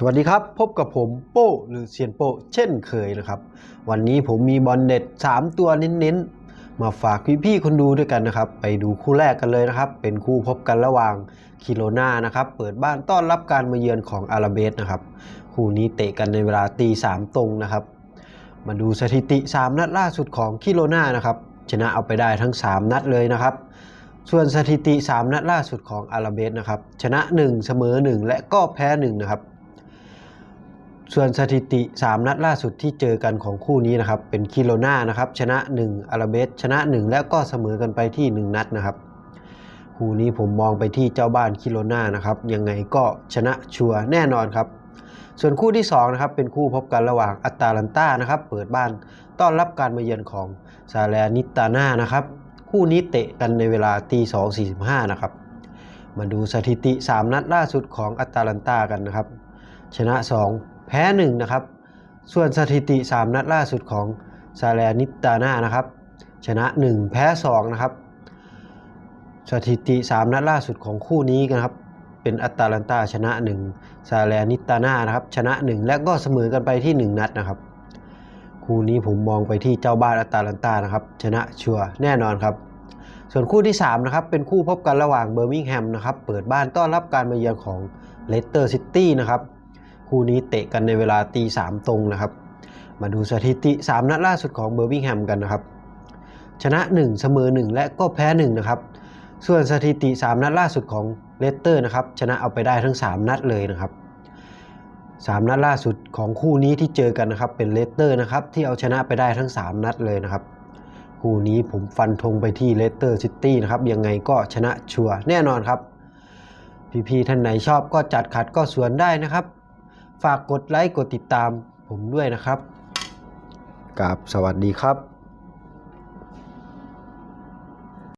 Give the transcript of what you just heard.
สวัสดีครับ พบกับผมโป้หรือเซียนโป้เช่นเคยนะครับ วันนี้ผมมีบอลเด็ด 3 ตัวเน้นๆ มาฝากพี่ๆคนดูด้วยกันนะครับ ไปดูคู่แรกกันเลยนะครับ เป็นคู่พบกันระหว่างคิโลนานะครับ เปิดบ้านต้อนรับการมาเยือนของอาราเบสนะครับ คู่นี้เตะกันในเวลาตีสามตรงนะครับ มาดูสถิติ 3 นัดล่าสุดของคิโลนานะครับ ชนะเอาไปได้ทั้ง 3 นัดเลยนะครับส่วนสถิติ 3 นัดล่าสุดของอาราเบสนะครับ ชนะ 1 เสมอ 1 และก็แพ้ 1 นะครับ ส่วนสถิติ 3 นัดล่าสุดที่เจอกันของคู่นี้นะครับ เป็นคิโลนานะครับชนะ 1อาราเบสชนะ 1 แล้วก็เสมอกันไปที่ 1 นัดนะครับ คู่นี้ผมมองไปที่เจ้าบ้านคิโลนานะครับ ยังไงก็ชนะชัวร์แน่นอนครับ ส่วนคู่ที่2นะครับเป็นคู่พบกันระหว่างอัตตาลันต้านะครับเปิดบ้านต้อนรับการมาเยือนของซาเลนิตาน่านะครับคู่นี้เตะกันในเวลาตีสองสี่สิบห้านะครับ มาดูสถิติ 3 นัดล่าสุดของอัตตาลันต้ากันนะครับ ชนะ 2 แพ้1นะครับ ส่วนสถิติ 3 นัดล่าสุดของซาเลนิตาน่านะครับ ชนะ 1 แพ้2นะครับ สถิติ 3 นัดล่าสุดของคู่นี้นะครับ เป็นอัตาลันตาชนะ 1 ซาเลนิตาน่านะครับ ชนะ 1 และก็เสมอกันไปที่ 1 นัดนะครับ คู่นี้ผมมองไปที่เจ้าบ้านอัตตาลันตานะครับ ชนะชัวร์แน่นอนครับส่วนคู่ที่3นะครับเป็นคู่พบกันระหว่างเบอร์มิงแฮมนะครับเปิดบ้านต้อนรับการมาเยือนของเลสเตอร์ซิตี้นะครับ คู่นี้เตะกันในเวลาตีสามตรงนะครับ มาดูสถิติ 3 นัดล่าสุดของเบอร์มิงแฮมกันนะครับ ชนะ 1 เสมอ 1 และก็แพ้ 1 นะครับ ส่วนสถิติ 3 นัดล่าสุดของเลสเตอร์นะครับ ชนะเอาไปได้ทั้ง 3 นัดเลยนะครับ 3 นัดล่าสุดของคู่นี้ที่เจอกันนะครับ เป็นเลสเตอร์นะครับที่เอาชนะไปได้ทั้ง 3 นัดเลยนะครับคู่นี้ผมฟันธงไปที่เลสเตอร์ซิตี้นะครับ ยังไงก็ชนะชัวร์แน่นอนครับ พี่ๆท่านไหนชอบก็จัดขัดก็สวนได้นะครับ ฝากกดไลค์กดติดตามผมด้วยนะครับกับสวัสดีครับ